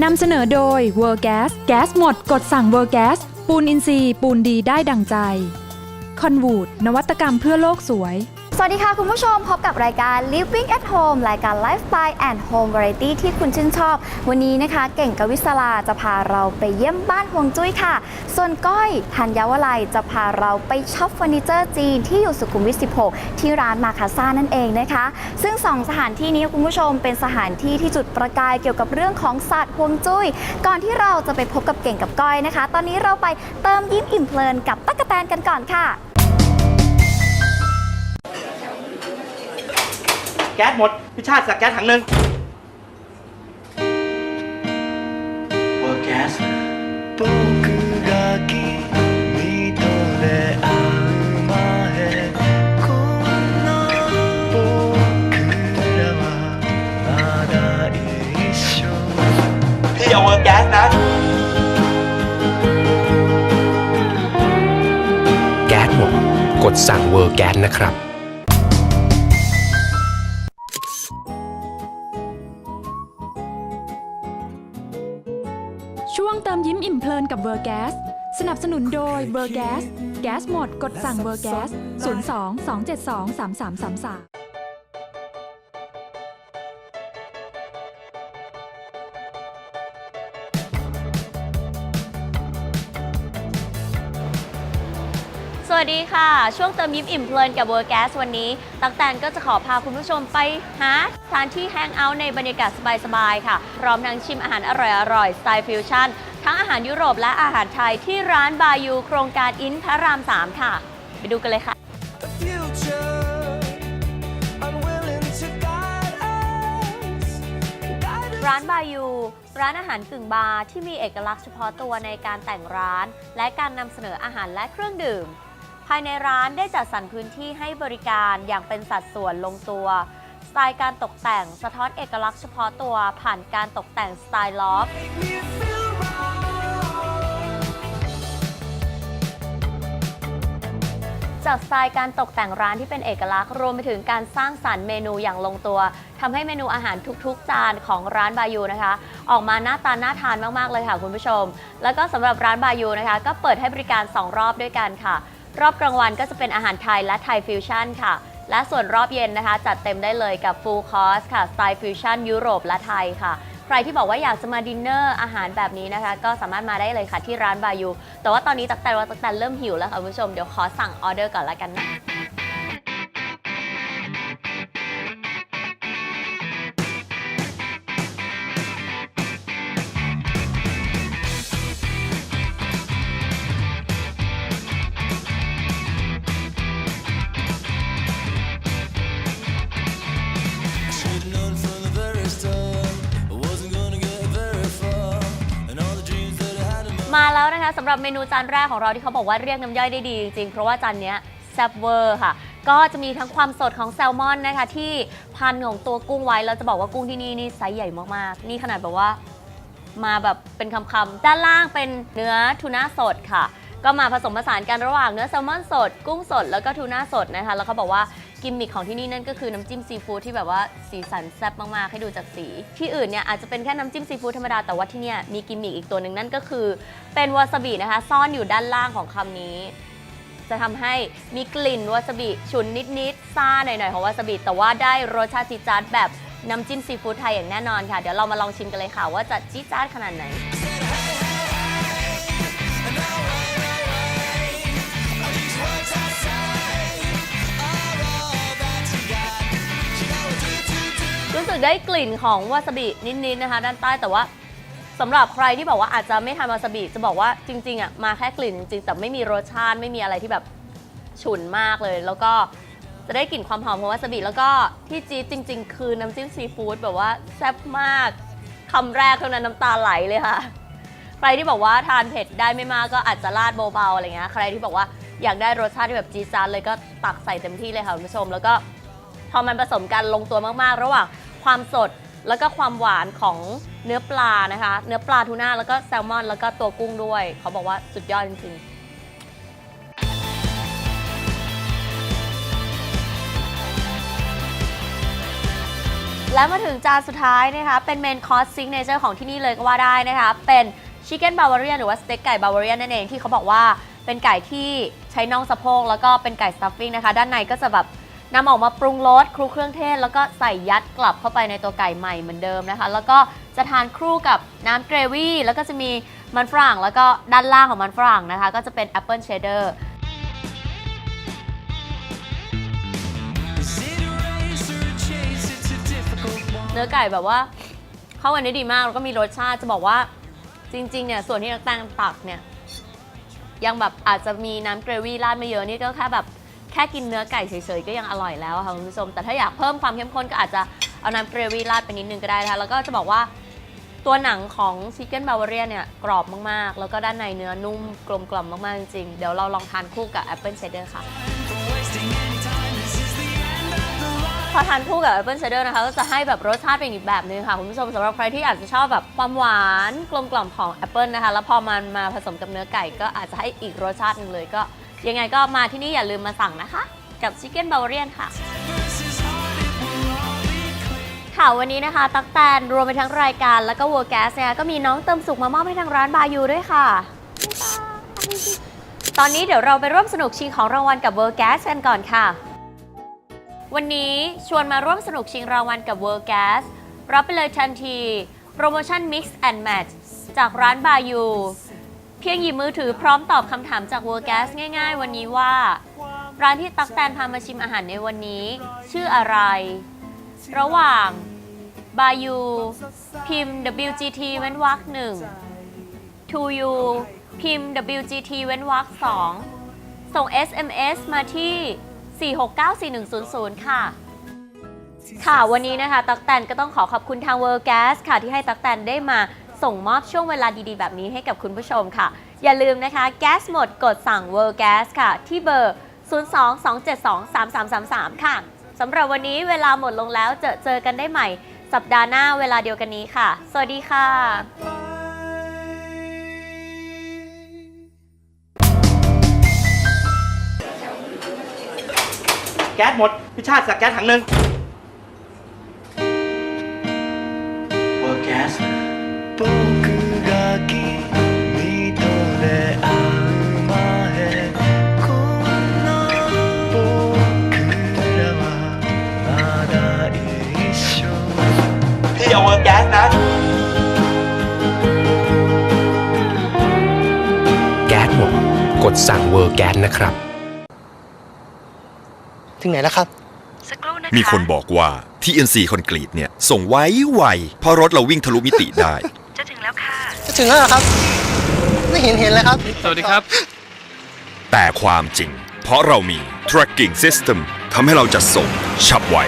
นำเสนอโดย w o r g a s แก๊สหมด กดสั่ง w o r g a s ปูนอินทรีย์ปูนดีได้ดังใจคอนวูดนวัตกรรมเพื่อโลกสวย สวัสดีค่ะคุณผู้ชมพบกับรายการ Living at Home รายการ Lifestyle and Home Variety ที่คุณชื่นชอบ วันนี้นะคะ เก่งกวิศลาจะพาเราไปเยี่ยมบ้านฮวงจุ้ยค่ะ ส่วนก้อยธัญวลัยจะพาเราไปช็อปเฟอร์นิเจอร์จีนที่อยู่สุขุมวิท 16 ที่ร้านมาคาซ่านั่นเองนะคะ ซึ่งสองสถานที่นี้คุณผู้ชมเป็นสถานที่ที่จุดประกายเกี่ยวกับเรื่องของศาสตร์ฮวงจุ้ย ก่อนที่เราจะไปพบกับเก่งกับก้อยนะคะ ตอนนี้เราไปเติมยิ้มอิ่มเพลินกับตั๊กแตนกันก่อนค่ะ แก๊สหมดพี่ชาติสักแก๊สถังหนึ่งพี่เอาเบอร์แก๊สนะแก๊สหมด กดสั่งเวอร์แก๊สนะครับ ช่วงเติมยิ้มอิ่มเพลินกับเวอร์แก๊สสนับสนุนโดยเวอร์แก๊สแก๊สหมดกดสั่งเวอร์แก๊ส02 272 3333 วัสดีค่ะ ช่วงเติมยิ้มอิ่มเพลินกับเวอร์แกสวันนี้ ตักแตนก็จะขอพาคุณผู้ชมไปหาสถานที่แฮงเอาท์ในบรรยากาศสบายๆค่ะ พร้อมทั้งชิมอาหารอร่อยๆสไตล์ฟิวชั่น ทั้งอาหารยุโรปและอาหารไทยที่ร้านบายูโครงการอินพระราม 3 ค่ะ ไปดูกันเลยค่ะ future ร้านบายูร้านอาหารกึ่งบาร์ที่มีเอกลักษณ์เฉพาะตัวในการแต่งร้าน และการนำเสนออาหารและเครื่องดื่มายในร้านได้จัดสรรพื้นที่ให้บริการอย่างเป็นสัดส่วนลงตัว สไตล์การตกแต่งสะท้อนเอกลักษณ์เฉพาะตัวผ่านการตกแต่งสไตล์ลอฟจากสไตล์การตกแต่งร้านที่เป็นเอกลักษณ์รวมไปถึงการสร้างสรรค์เมนูอย่างลงตัวทำให้เมนูอาหารทุกๆ จานของร้านบายูนะคะ ออกมาหน้าตาน่าทานมากๆเลยค่ะคุณผู้ชม แล้วก็สำหรับร้านบายูนะคะ ก็เปิดให้บริการ 2 รอบด้วยกันค่ะ รอบกลางวันก็จะเป็นอาหารไทยและไทยฟิวชั่นค่ะ และส่วนรอบเย็นนะคะ จัดเต็มได้เลยกับฟูลคอร์สค่ะสไตล์ฟิวชั่นยุโรปและไทยค่ะ ใครที่บอกว่าอยากจะมาดินเนอร์อาหารแบบนี้นะคะ ก็สามารถมาได้เลยค่ะที่ร้านบายูแต่ว่าตอนนี้ตักแต่ว่าตักแต่เริ่มหิวแล้วค่ะคุณผู้ชมเดี๋ยวขอสั่งออเดอร์ก่อนละกันนะ มาแล้วนะคะสำหรับเมนูจานแรกของเราที่เขาบอกว่าเรียกน้ำย่อยได้ดีจริงๆเพราะว่าจานเนี้ยแซ่บเวอร์ค่ะ ก็จะมีทั้งความสดของแซลมอนนะคะที่พันของตัวกุ้งไว้แล้วจะบอกว่ากุ้งที่นี่นี่ไซส์ใหญ่มากๆ นี่ขนาดแบบว่ามาแบบเป็นคำๆด้านล่างเป็นเนื้อทูน่าสดค่ะ ก็มาผสมผสานกันระหว่างเนื้อแซลมอนสด กุ้งสดแล้วก็ทูน่าสดนะคะ แล้วเขาบอกว่ากิมมิคของที่นี่นั่นก็คือน้ำจิ้มซีฟู้ดที่แบบว่าสีสันแซ่บมาก ๆ ให้ดูจากสี ที่อื่นเนี่ยอาจจะเป็นแค่น้ำจิ้มซีฟู้ดธรรมดา แต่ว่าที่เนี่ยมีกิมมิคอีกตัวหนึ่งนั่นก็คือเป็นวาซาบินะคะ ซ่อนอยู่ด้านล่างของคำนี้ จะทำให้มีกลิ่นวาซาบิฉุนนิดๆซ่าหน่อยๆของวาซาบิแต่ว่าได้รสชาติจี๊ดจ๊าดแบบน้ำจิ้มซีฟู้ดไทยอย่างแน่นอนค่ะ เดี๋ยวเรามาลองชิมกันเลยค่ะว่าจะจี๊ดจ๊าดขนาดไหน รู้สึกได้กลิ่นของวาซาบินิดๆนะคะ ด้านใต้แต่ว่าสำหรับใครที่บอกว่าอาจจะไม่ทานวาซาบิจะบอกว่าจริงๆอะมาแค่กลิ่นจริงๆแต่ไม่มีรสชาติไม่มีอะไรที่แบบฉุนมากเลย แล้วก็จะได้กลิ่นความหอมของวาซาบิแล้วก็ที่จี๊ดจริง ๆ คือน้ำจิ้มซีฟู้ดแบบว่าแซ่บมากคำแรกเท่านั้นน้ำตาไหลเลยค่ะ ใครที่บอกว่าทานเผ็ดได้ไม่มากก็อาจจะราดเบาๆอะไรเงี้ยใครที่บอกว่าอยากได้รสชาติที่แบบจี๊ดจ๊าดเลยก็ตักใส่เต็มที่เลยค่ะคุณผู้ชม แล้วก็พอมันผสมกันลงตัวมากๆ ระหว่าง ความสดแล้วก็ความหวานของเนื้อปลานะคะ เนื้อปลาทูน่าแล้วก็แซลมอน แล้วก็ตัวกุ้งด้วย เขาบอกว่าสุดยอดจริงๆและมาถึงจานสุดท้ายนะคะ เป็นเมนคอร์สซิกเนเจอร์ของที่นี่เลยก็ว่าได้นะคะ เป็นชิคเก้นบาวาเรียนหรือว่าสเต็กไก่บาวาเรียนนั่นเองที่เขาบอกว่าเป็นไก่ที่ใช้น่องสะโพกแล้วก็เป็นไก่สตัฟฟิ้งนะคะ ด้านในก็จะแบบ นำออกมาปรุงรสคลุกเครื่องเทศ แล้วก็ใส่ยัดกลับเข้าไปในตัวไก่ใหม่เหมือนเดิมนะคะ แล้วก็จะทานครู่กับน้ำเกรวี่แล้วก็จะมีมันฝรั่ง แล้วก็ด้านล่างของมันฝรั่งนะคะ ก็จะเป็นแอปเปิลเชดเดอร์เนื้อไก่แบบว่าเข้ากันได้ดีมาก แล้วก็มีรสชาติจะบอกว่าจริง ๆ เนี่ย ส่วนที่นักแตงตักเนี่ย ยังแบบอาจจะมีน้ำเกรวี่ราดไม่เยอะนี่ก็แค่แบบ แค่กินเนื้อไก่เฉยๆก็ยังอร่อยแล้วค่ะคุณผู้ชม แต่ถ้าอยากเพิ่มความเข้มข้นก็อาจจะเอาน้ำเกรวี่ราดไปนิดนึงก็ได้นะคะแล้วก็จะบอกว่าตัวหนังของชิคเก้นบาวาเรียเนี่ยกรอบมากๆ แล้วก็ด้านในเนื้อนุ่มกลมกล่อมมากๆ จริงๆ เดี๋ยวเราลองทานคู่กับแอปเปิลเชดเดอร์ค่ะ พอทานคู่กับ Apple Cider นะคะก็จะให้แบบรสชาติเป็นอีกแบบนึงค่ะ คุณผู้ชมสำหรับใครที่อาจจะชอบแบบความหวานกลมกล่อมของ Apple นะคะ แล้วพอมันมาผสมกับเนื้อไก่ก็อาจจะให้อีกรสชาติหนึ่งเลยก็ ยังไงก็มาที่นี่อย่าลืมมาสั่งนะคะ กับ Chicken Bavarian ค่ะค่ะวันนี้นะคะ ตักแตนรวมไปทั้งรายการแล้วก็ World Gas เนี่ยก็มีน้องเติมสุขมามอบให้ทางร้านบายูด้วยค่ะ ตอนนี้เดี๋ยวเราไปร่วมสนุกชิงของรางวัลกับ World Gas กันก่อนค่ะ วันนี้ชวนมาร่วมสนุกชิงรางวัลกับ World Gas รับไปเลยทันที โปรโมชั่น Mix and Match จากร้านบายู เพียงหยิบมือถือพร้อมตอบคำถามจาก World Gas ง่าย ๆ วันนี้ว่า ร้านที่ตักแตนพามาชิมอาหารในวันนี้ ชื่ออะไร ระหว่างบายูพิมพ์ WGT เว้นวรรคหนึ่ง to you พิมพ์ WGT เว้นวรรคสองส่ง SMS มาที่ 4694100 ค่ะ ค่ะ วันนี้นะคะ ตักแตนก็ต้องขอขอบคุณทาง World Gas ค่ะ ที่ให้ตักแตนได้มา ส่งมอบช่วงเวลาดีๆ แบบนี้ให้กับคุณผู้ชมค่ะ อย่าลืมนะคะแก๊สหมดกดสั่ง World Gas ค่ะ ที่เบอร์ 022723333 ค่ะสำหรับวันนี้เวลาหมดลงแล้วเจอเจอกันได้ใหม่ สัปดาห์หน้าเวลาเดียวกันนี้ค่ะ สวัสดีค่ะแก๊สหมด พิชาติสักแก๊สถังหนึ่งเวอร์แก๊ส เอาแก๊สนะ แก๊สหมด กดสั่งเวอร์แก๊สนะครับ ถึงไหนแล้วครับ สักครู่นะคะ มีคนบอกว่าที่เอ็นซีคอนกรีตเนี่ย ส่งไว้ไวเพราะรถเราวิ่งทะลุมิติได้ ถึงแล้วเหรอครับ ไม่เห็นเห็นเลยครับ สวัสดีครับ แต่ความจริง เพราะเรามี tracking system ทำให้เราจะส่งฉับไว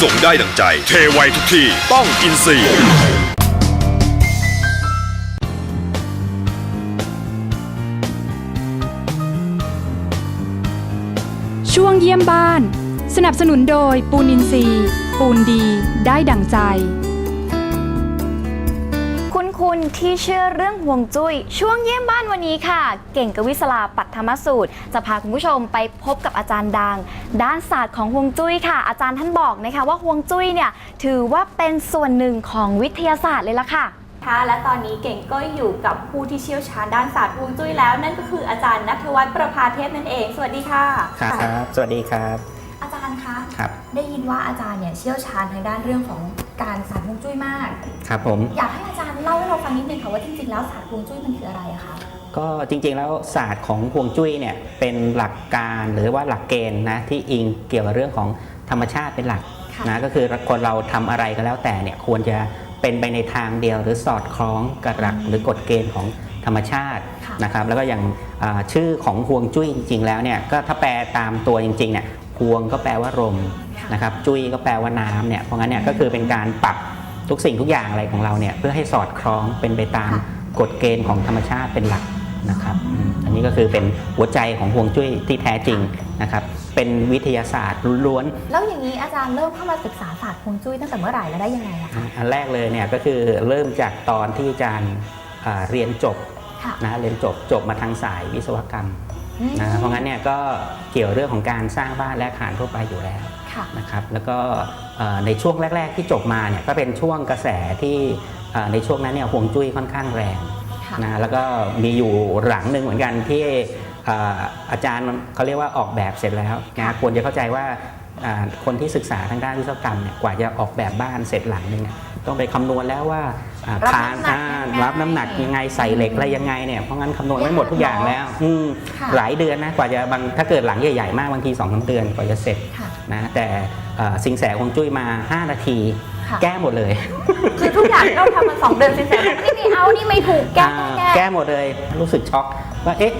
ส่งได้ดังใจ เทไวทุกที่ ต้องอินซีย์ช่วงเยี่ยมบ้าน สนับสนุนโดยปูนอินซีย์ปูนดีได้ดั่งใจ คุณคุณที่เชื่อเรื่องห่วงจุย้ยช่วงเยี่ยมบ้านวันนี้ค่ะ เก่งกวิศลาปัทธรรมสูตร จะพาคุณผู้ชมไปพบกับอาจารย์ดัง ด้านศาสตร์ของห่วงจุ้ยค่ะ อาจารย์ท่านบอกนะคะว่าห่วงจุ้ยเนี่ยถือว่าเป็นส่วนหนึ่งของวิทยาศาสตร์เลยล่ะค่ะ ค่ะและตอนนี้เก่งก็อยู่กับผู้ที่เชี่ยวชาญด้านศาสตร์ฮวงจุ้ยแล้ว นั่นก็คืออาจารย์นัทวัฒน์ประภาเทพนั่นเอง สวัสดีค่ะ ครับ สวัสดีครับอาจารย์ คะครับได้ยินว่าอาจารย์เนี่ยเชี่ยวชาญทางด้านเรื่องของการศาสตร์ฮวงจุ้ยมาก ครับผม อยากให้อาจารย์เล่าให้เราฟังนิดนึงค่ะว่าจริงๆแล้วศาสตร์ฮวงจุ้ยมันคืออะไรอะคะก็จริงๆแล้วศาสตร์ของฮวงจุ้ยเนี่ยเป็นหลักการหรือว่าหลักเกณฑ์นะที่อิงเกี่ยวกับเรื่องของธรรมชาติเป็นหลักค่ะนะก็คือคนเราทำอะไรก็แล้วแต่เนี่ยควรจะเป็นไปในทางเดียวหรือสอดคล้องกับหลักหรือกฎเกณฑ์ของธรรมชาติค่ะนะครับแล้วก็อย่างอ่าชื่อของฮวงจุ้ยจริง ๆ แล้วเนี่ยก็ถ้าแปลตามตัวจริงๆเนี่ย ฮวงก็แปลว่าลมนะครับจุ้ยก็แปลว่าน้ำเนี่ยเพราะงั้นเนี่ยก็คือเป็นการปรับทุกสิ่งทุกอย่างอะไรของเราเนี่ยเพื่อให้สอดคล้องเป็นไปตามค่ะกฎเกณฑ์ของธรรมชาติเป็นหลักนะครับอืมอันนี้ก็คือเป็นหัวใจของฮวงจุ้ยที่แท้จริงนะครับ เป็นวิทยาศาสตร์ล้วนแล้วอย่างนี้อาจารย์เริ่มเข้ามาศึกษาศาสตร์ฮวงจุ้ยตั้งแต่เมื่อไหร่และได้ยังไงอะคะๆอันแรกเลยเนี่ยก็คือเริ่มจากตอนที่อาจารย์อ่าเรียนจบค่ะนะเรียนจบจบมาทางสายวิศวกรรมอืม นะเพราะงั้นเนี่ยก็เกี่ยวเรื่องของการสร้างบ้านและอาคารทั่วไปอยู่แล้วค่ะนะครับแล้วก็เอ่อในช่วงแรก ๆ ที่จบมาเนี่ยก็เป็นช่วงกระแสที่เอ่อในช่วงนั้นเนี่ยฮวงจุ้ยค่อนข้างแรงค่ะนะแล้วก็มีอยู่หลังหนึ่งเหมือนกันที่เอ่ออาจารย์เขาเรียกว่าออกแบบเสร็จแล้วนะควรจะเข้าใจว่าอ่าคนที่ศึกษาทางด้านวิศวกรรมเนี่ยกว่าจะออกแบบบ้านเสร็จหลังหนึ่งเนี่ยต้องไปคำนวณแล้วว่า อ่ารับคานน้ำหนักอ่ายังไงรับน้ำหนักยังไงใส่เหล็กอะไรยังไงเนี่ยเพราะงั้นคำนวณไว้หมดทุกอย่างแล้วอืมค่ะหลายเดือนนะกว่าจะบางถ้าเกิดหลังใหญ่ๆมากบางที2องสามเดือนกว่าจะเสร็จค่ะ นะแต่เอ่อสิงแสคงจุ้ยมา 5 นาที ค่ะ แก้หมดเลยคือทุกอย่างที่เราทำมาสองเดือนสินแสบอกนี่ไม่เอานี่ไม่ถูกแก้อ่าแก้แก้หมดเลยรู้สึกช็อกว่าเอ๊ะ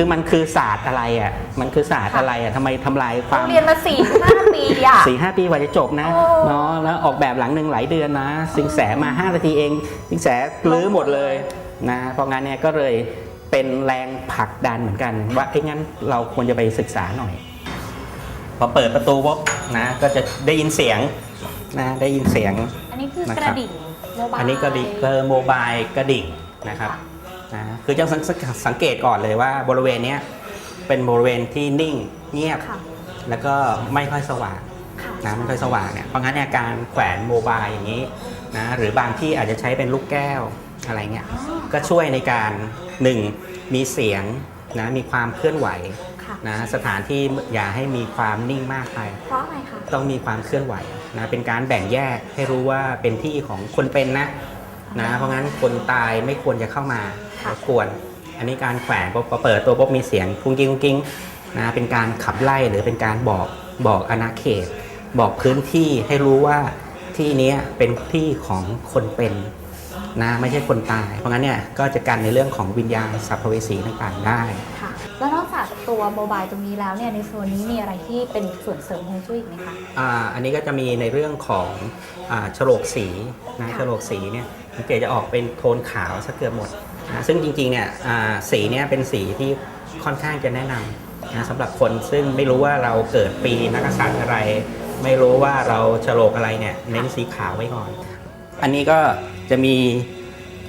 คือมันคือศาสตร์อะไรอะ มันคือศาสตร์อะไรอะทำไมทำลายความเรียนมาสี่ห้าปีอะ สี่ห้าปีกว่าจะจบนะโอ้ เนาะแล้วออกแบบหลังหนึ่งหลายเดือนนะ สิงแสมา 5 นาทีเอง สิงแสลื้อหมดเลยนะเพราะงั้นเนี่ยก็เลยเป็นแรงผลักดันเหมือนกัน ว่าเอ้งั้นเราควรจะไปศึกษาหน่อย พอเปิดประตูปุ๊บนะก็จะได้ยินเสียงนะได้ยินเสียง อันนี้คือนะกครัระบดิ่งโมบายอันนี้กระดิ่งเกอร์โมบายกระดิ่งนะครับ นะคือจะสังสังเกตก่อนเลยว่าบริเวณเนี้ยเป็นบริเวณที่นิ่งเงียบ ค่ะ แล้วก็ไม่ค่อยสว่างค่ะ นะไม่ค่อยสว่างเนี่ยเพราะงั้นเนี่ยการแขวนโมบายอย่างนี้นะหรือบางที่อาจจะใช้เป็นลูกแก้วอะไรเงี้ยก็ช่วยในการหนึ่งมีเสียงนะมีความเคลื่อนไหวค่ะ นะสถานที่อย่าให้มีความนิ่งมากไป เพราะอะไรคะ ต้องมีความเคลื่อนไหวนะเป็นการแบ่งแยกให้รู้ว่าเป็นที่ของคนเป็นนะ นะเพราะงั้นคนตายไม่ควรจะเข้ามารบกวน อันนี้การแขวนพอพอเปิดตัวปุ๊บมีเสียงกุ้งกิ้งกุ้งกิ้งนะเป็นการขับไล่หรือเป็นการบอกบอกอาณาเขต บอกพื้นที่ให้รู้ว่าที่เนี้ยเป็นที่ของคนเป็นนะไม่ใช่คนตาย เพราะงั้นเนี่ยก็จะกันในเรื่องของวิญญาณสัพเพเวสีต่างๆได้ค่ะแล้วนอกจากตัวโมบายตรงนี้แล้วเนี่ยในโซนนี้มีอะไรที่เป็นส่วนเสริมฮวงจุ้ยอีกไหมคะอ่าอันนี้ก็จะมีในเรื่องของอาฉลกสีนะค่ะฉลกสีเนี่ย สังเกตจะออกเป็นโทนขาวซะเกือบหมดนะซึ่งจริงๆเนี่ยสีเนี่ยเป็นสีที่ค่อนข้างจะแนะนำนะสำหรับคนซึ่งไม่รู้ว่าเราเกิดปีนักษัตริย์อะไร ไม่รู้ว่าเราฉลกอะไรเนี่ยเน้นสีขาวไว้ก่อน อันนี้ก็จะมี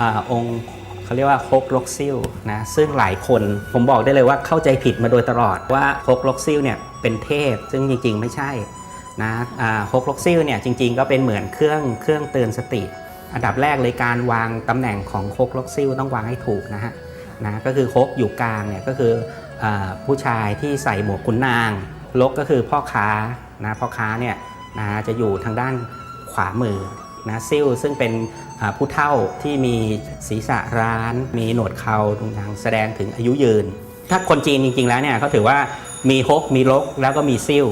อองค์เขาเรียกว่าฮกลกซิลนะซึ่งหลายคนผมบอกได้เลยว่าเข้าใจผิดมาโดยตลอดว่าฮกลกซิลเนี่ยเป็นเทพ ซึ่งจริงๆไม่ใช่นะฮกลกซิลเนี่ยจริงๆก็เป็นเหมือนเครื่องเครื่องเตือนสติ อันดับแรกเลยการวางตำแหน่งของฮกลกซิลต้องวางให้ถูกนะฮะนะก็คือฮกอยู่กลางเนี่ยก็คืออผู้ชายที่ใส่หมวกขุนนางลกก็คือพ่อค้านะพ่อค้าเนี่ยนะจะอยู่ทางด้านขวามือนะซิลซึ่งเป็นผู้เฒ่าที่มีศีรษะร้าน มีหนวดเขาตรงทางแสดงถึงอายุยืน ถ้าคนจีนจริง ๆ แล้วเนี่ยเขาถือว่ามีฮกมีลกแล้วก็มีซิล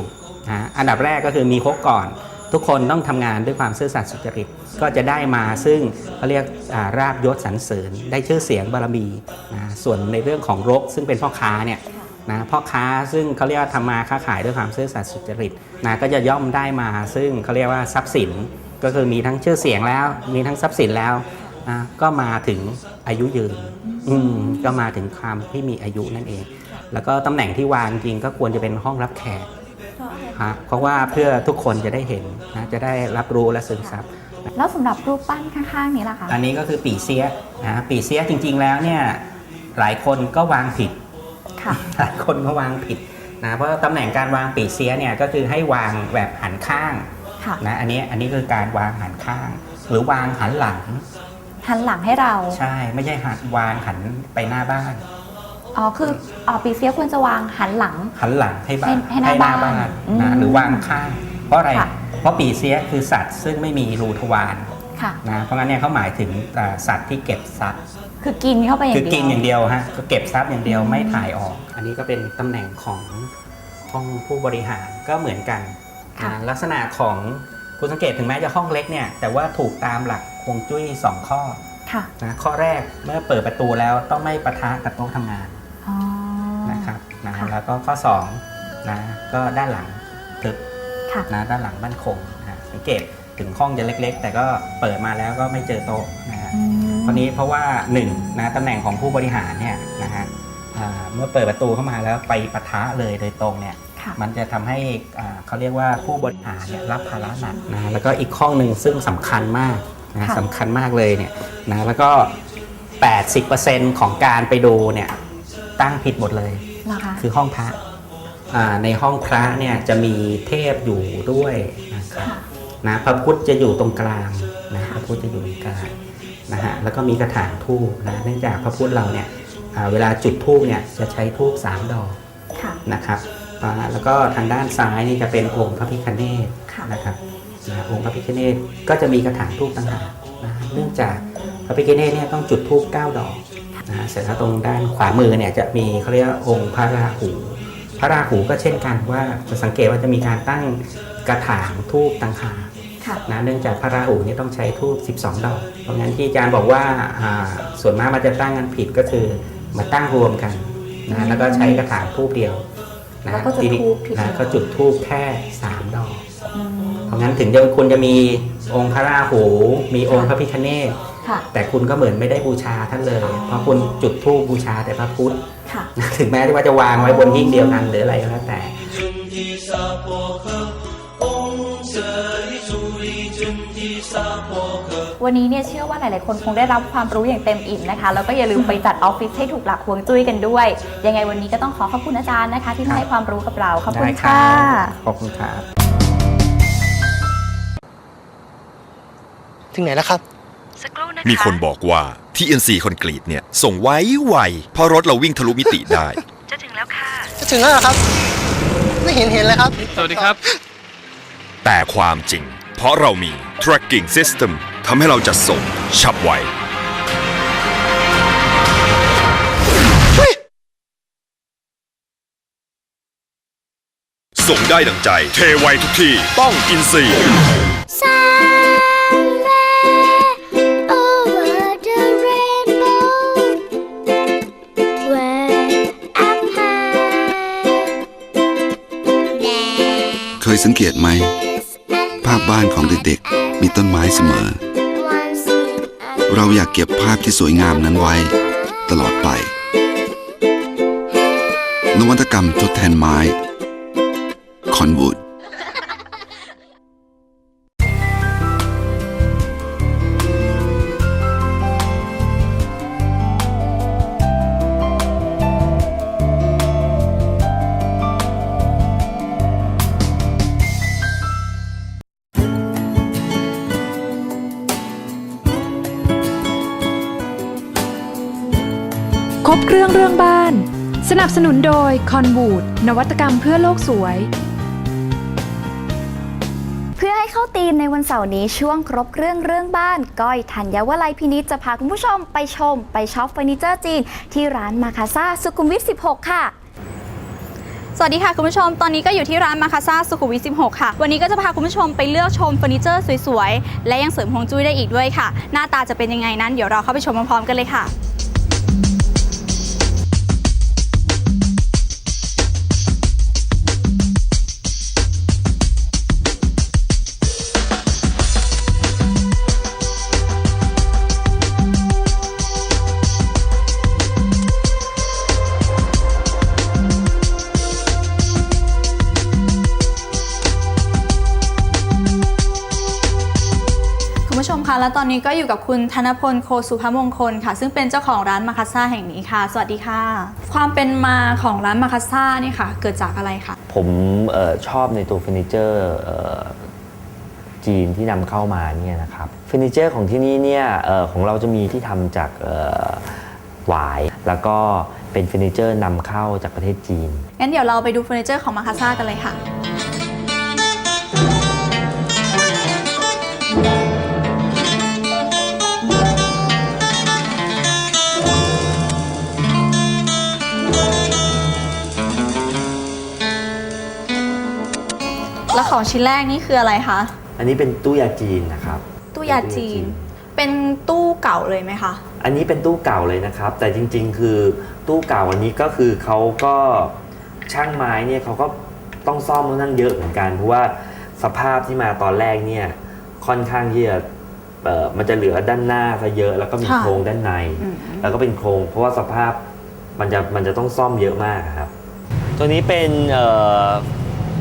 นะอันดับแรกก็คือมีฮกก่อน ทุกคนต้องทำงานด้วยความซื่อสัตย์สุจริตก็จะได้มาซึ่งเขาเรียกราบยศสรรเสริญ ได้ชื่อเสียงบารมีนะส่วนในเรื่องของรก ซึ่งเป็นพ่อค้าเนี่ยนะพ่อค้าซึ่งเขาเรียกว่าทำมาค้าขายด้วยความซื่อสัตย์สุจริตนะก็จะย่อมได้มาซึ่งเขาเรียกว่าทรัพย์สินก็คือมีทั้งชื่อเสียงแล้ว มีทั้งทรัพย์สินแล้วนะก็มาถึงอายุยืนอืมก็มาถึงความที่มีอายุนั่นเอง แล้วก็ตำแหน่งที่วางจริงก็ควรจะเป็นห้องรับแขก ฮะเพราะว่าเพื่อทุกคนจะได้เห็นนะจะได้รับรู้และซึมซับ แล้วสำหรับรูปปั้นข้างๆนี้ล่ะคะอันนี้ก็คือปีเสียนะปีเสียจริง ๆ แล้วเนี่ยหลายคนก็วางผิด ค่ะ หลายคนก็วางผิดนะเพราะตำแหน่งการวางปีเสียเนี่ยก็คือให้วางแบบหันข้างค่ะ นะอันนี้อันนี้คือการวางหันข้าง หรือวางหันหลัง หันหลังให้เรา ใช่ไม่ใช่หันวางหันไปหน้าบ้าน อ๋อคืออ๋อปีเสียควรจะวางหันหลัง หันหลังให้บ้านให้ให้หน้าบ้านอืมนะหรือวางข้าง เพราะอะไรค่ะเพราะปีเสียคือสัตว์ซึ่งไม่มีรูทวารค่ะนะเพราะงั้นเนี่ยเขาหมายถึงอ่าสัตว์ที่เก็บทรัพย์คือกินเข้าไปอย่างคือเดียวกินอย่างเดียวฮะก็เก็บทรัพย์อย่างเดียวไม่ถ่ายออก อันนี้ก็เป็นตำแหน่งของห้องผู้บริหารก็เหมือนกันค่ะนะลักษณะของคุณสังเกตถึงแม้จะห้องเล็กเนี่ยแต่ว่าถูกตามหลักฮวงจุ้ยสองข้อค่ะนะข้อแรกเมื่อเปิดประตูแล้วต้องไม่ปะทะกับโต๊ะทำงาน แล้วก็ข้อ2นะก็ด้านหลังทึบค่ะ นะด้านหลังบ้านคงนะสังเกตถึงห้องจะเล็ก ๆ แต่ก็เปิดมาแล้วก็ไม่เจอโต๊ะนะฮะอืมวันนี้เพราะว่า1นะตำแหน่งของผู้บริหารเนี่ยนะฮะอ่าเมื่อเปิดประตูเข้ามาแล้วไปปะทะเลยโดยตรงเนี่ยค่ะมันจะทำให้อ่าเขาเรียกว่าผู้บริหารเนี่ยรับภาระหนักนะแล้วก็อีกข้อหนึ่งซึ่งสำคัญมากนะค่ะสำคัญมากเลยเนี่ยนะแล้วก็ 80%ของการไปดูเนี่ยตั้งผิดหมดเลยเหรอ คะคือห้องพระอ่าในห้องพระเนี่ยจะมีเทพอยู่ด้วยนะครับนะพระพุทธจะอยู่ตรงกลางนะพระพุทธจะอยู่ตรงกลางนะฮะแล้วก็มีกระถางทูบนะเนื่องจากพระพุทธเราเนี่ยอ่าเวลาจุดทูบเนี่ยจะใช้ทูบสามดอกค่ะนะครับอ่าแล้วก็ทางด้านซ้ายนี่จะเป็นองค์พระพิฆเนศค่ะนะครับนะองค์พระพิฆเนศก็จะมีกระถางทูบต่างหากนะเนื่องจากพระพิฆเนศเนี่ยต้องจุดทูบ9ดอก นะเสร็จแล้วตรงด้านขวามือเนี่ยจะมีเขาเรียกว่าองค์พระราหูพระราหูก็เช่นกันว่าจะสังเกตว่าจะมีการตั้งกระถางทูบต่างหากค่ะนะเนื่องจากพระราหูนี่ต้องใช้ทูบ12 ดอก เพราะงั้นที่อาจารย์บอกว่าอ่าส่วนมากมันจะตั้งกันผิดก็คือมาตั้งรวมกันนะแล้วก็ใช้กระถางทูบเดียวนะแล้วก็จุดทีนี้ธูปทีเดียวนะก็จุดทูบแค่ 3 ดอกอืมเพราะงั้นถึงจะคุณจะมีองค์พระราหู มีองค์พระพิฆเนศ แต่คุณก็เหมือนไม่ได้บูชาท่านเลย เพราะคุณจุดธูปบูชาแต่พระพุทธถึงแม้ว่าจะวางไว้บนหิ้งเดียวกันหรืออะไรก็แล้วแต่วันนี้เนี่ยเชื่อว่าหลาย ๆ คนคงได้รับความรู้อย่างเต็มอิ่มนะคะ แล้วก็อย่าลืมไปจัดออฟฟิศให้ถูกหลักฮวงจุ้ยกันด้วย ยังไงวันนี้ก็ต้องขอขอบคุณอาจารย์นะคะ ที่มาให้ความรู้กับเรา ขอบคุณค่ะ ขอบคุณค่ะถึงไหนแล้วครับ มีคนบอกว่าที่ NC คอนกรีตเนี่ย ส่งไวไวเพราะรถเราวิ่งทะลุมิติได้จะถึงแล้วเหรอครับ ไม่เห็นเห็นเลยครับ สวัสดีครับ แต่ความจริง เพราะเรามี tracking system ทำให้เราจะส่งฉับไวส่งได้ดังใจ เทไวทุกที่ ต้องอินซี ยสังเกตไหม ภาพบ้านของเด็กๆ มีต้นไม้เสมอ เราอยากเก็บภาพที่สวยงามนั้นไว้ ตลอดไป นวัตกรรมทดแทนไม้ อนบูดนวัตกรรมเพื่อโลกสวย เพื่อให้เข้าธีมในวันเสาร์นี้ช่วงครบเครื่องเรื่องบ้านก้อยธัญวลัยพินิจจะพาคุณผู้ชมไปชม ไปช็อปเฟอร์นิเจอร์จีน ที่ร้านมาคาซ่าสุขุมวิท 16 ค่ะสวัสดีค่ะคุณผู้ชม ตอนนี้ก็อยู่ที่ร้านมาคาซ่าสุขุมวิท 16 ค่ะ วันนี้ก็จะพาคุณผู้ชมไปเลือกชมเฟอร์นิเจอร์สวยๆ และยังเสริมฮวงจุ้ยได้อีกด้วยค่ะ หน้าตาจะเป็นยังไงนั้นเดี๋ยวเราเข้าไปชมพร้อมๆกันเลยค่ะ ผู้ชมคะและตอนนี้ก็อยู่กับคุณธนพลโคสุภมงคลค่ะ ซึ่งเป็นเจ้าของร้านมาคาซ่าแห่งนี้ค่ะ สวัสดีค่ะ ความเป็นมาของร้านมาคาซ่านี่ค่ะ เกิดจากอะไรคะผมเออชอบในตัวเฟอร์นิเจอร์เอ่อจีนที่นำเข้ามาเนี่ยนะครับเฟอร์นิเจอร์ของที่นี่เนี่ยเออของเราจะมีที่ทำจากเอ่อหวาย แล้วก็เป็นเฟอร์นิเจอร์นำเข้าจากประเทศจีนงั้นเดี๋ยวเราไปดูเฟอร์นิเจอร์ของมาคาซ่ากันเลยค่ะ แล้วของชิ้นแรกนี่คืออะไรคะ อันนี้เป็นตู้ยาจีนนะครับตู้ยาจีน เป็นตู้เก่าเลยไหมคะ อันนี้เป็นตู้เก่าเลยนะครับ แต่จริง ๆ คือตู้เก่าอันนี้ก็คือเขาก็ช่างไม้เนี่ยเขาก็ต้องซ่อมค่อนข้างเยอะเหมือนกันเพราะว่าสภาพที่มาตอนแรกเนี่ยค่อนข้างที่จะเอ่อมันจะเหลือด้านหน้าซะเยอะ แล้วก็มีค่ะโครงด้านในอืมแล้วก็เป็นโครง เพราะว่าสภาพมันจะมันจะต้องซ่อมเยอะมากครับ ตัวนี้เป็น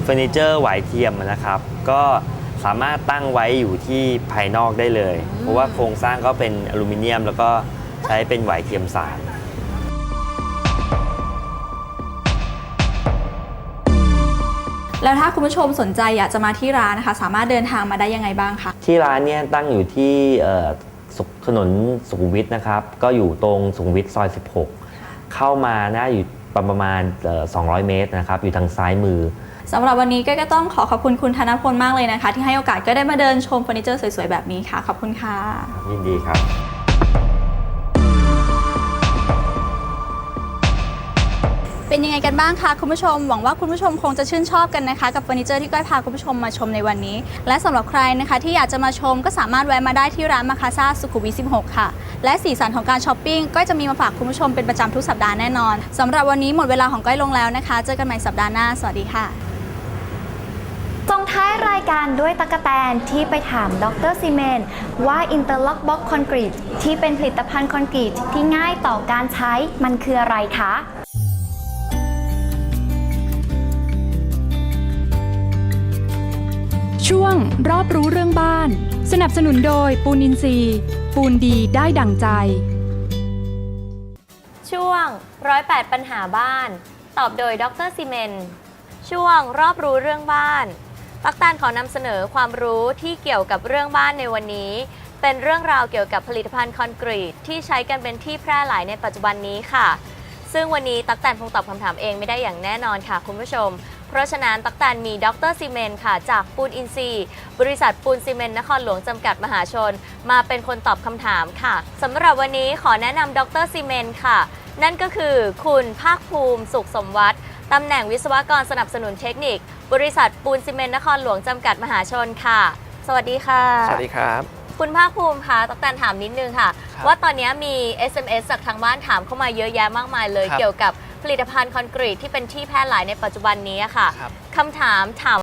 เอ่อเฟอร์นิเจอร์หวายเทียมนะครับ ก็สามารถตั้งไว้อยู่ที่ภายนอกได้เลย เพราะว่าโครงสร้างก็เป็นอลูมิเนียม แล้วก็ใช้เป็นไหวเทียมสารแล้วถ้าคุณผู้ชมสนใจอยากจะมาที่ร้านนะคะ สามารถเดินทางมาได้ยังไงบ้างคะที่ร้านเนี่ยตั้งอยู่ที่เอ่อสุขถนนสุขุมวิทนะครับ ก็อยู่ตรงสุขุมวิทซอย 16 เข้ามาน่าอยู่ประมาณเอ่อ200 เมตรนะครับ อยู่ทางซ้ายมือ สำหรับวันนี้ก็ก็ต้องขอขอบคุณคุณธนพลมากเลยนะคะ ที่ให้โอกาสก็ได้มาเดินชมเฟอร์นิเจอร์สวยๆแบบนี้ค่ะ ขอบคุณค่ะ ยินดีครับเป็นยังไงกันบ้างคะคุณผู้ชม หวังว่าคุณผู้ชมคงจะชื่นชอบกันนะคะ กับเฟอร์นิเจอร์ที่ก้อยพาคุณผู้ชมมาชมในวันนี้ และสำหรับใครนะคะ ที่อยากจะมาชมก็สามารถแวะมาได้ที่ร้านมาคาซาสุขุมวิท16 ค่ะ และสีสันของการช้อปปิ้งก็จะมีมาฝากคุณผู้ชมเป็นประจำทุกสัปดาห์แน่นอนสำหรับวันนี้หมดเวลาของก้อยลงแล้วนะคะ เจอกันใหม่สัปดาห์หน้าสวัสดีค่ะจง ท้ายรายการด้วยตะกะแตนที่ไปถามดรซีเมนต์ว่าอินเตอร์ล็อกบ็อกคอนกรีตที่เป็นผลิตภัณฑ์คอนกรีตที่ง่ายต่อการใช้มันคืออะไรคะช่วงรอบรู้เรื่องบ้าน สนับสนุนโดยปูนอินซีย์ปูนดีได้ดั่งใจ ช่วงร้อยแปดปัญหาบ้าน ตอบโดยดรซีเมนต์ช่วงรอบรู้เรื่องบ้าน ปักตานขอนำเสนอความรู้ที่เกี่ยวกับเรื่องบ้านในวันนี้ เป็นเรื่องราวเกี่ยวกับผลิตภัณฑ์คอนกรีต ที่ใช้กันเป็นที่แพร่หลายในปัจจุบันนี้ค่ะ ซึ่งวันนี้ตักแตนคงตอบคำถามเองไม่ได้อย่างแน่นอนค่ะคุณผู้ชม เพราะฉะนั้นตักแตนมีดรซีเมนค่ะ จากปูนอินซีบริษัทปูนซีเมนนครหลวงจำกัดมหาชน มาเป็นคนตอบคำถามค่ะสำหรับวันนี้ขอแนะนำดรซีเมนค่ะ นั่นก็คือคุณภาคภูมิสุขสมวัตร ตำแหน่งวิศวกรสนับสนุนเทคนิค บริษัทปูนซีเมนต์นครหลวงจำกัดมหาชนค่ะ สวัสดีค่ะ สวัสดีครับ คุณภาคภูมิคะตักแตนถามนิดนึงค่ะ ครับว่าตอนนี้มี SMS จากทางบ้านถามเข้ามาเยอะแยะมากมายเลย ครับเกี่ยวกับผลิตภัณฑ์คอนกรีตที่เป็นที่แพร่หลายในปัจจุบันนี้ค่ะครับ คำถามถาม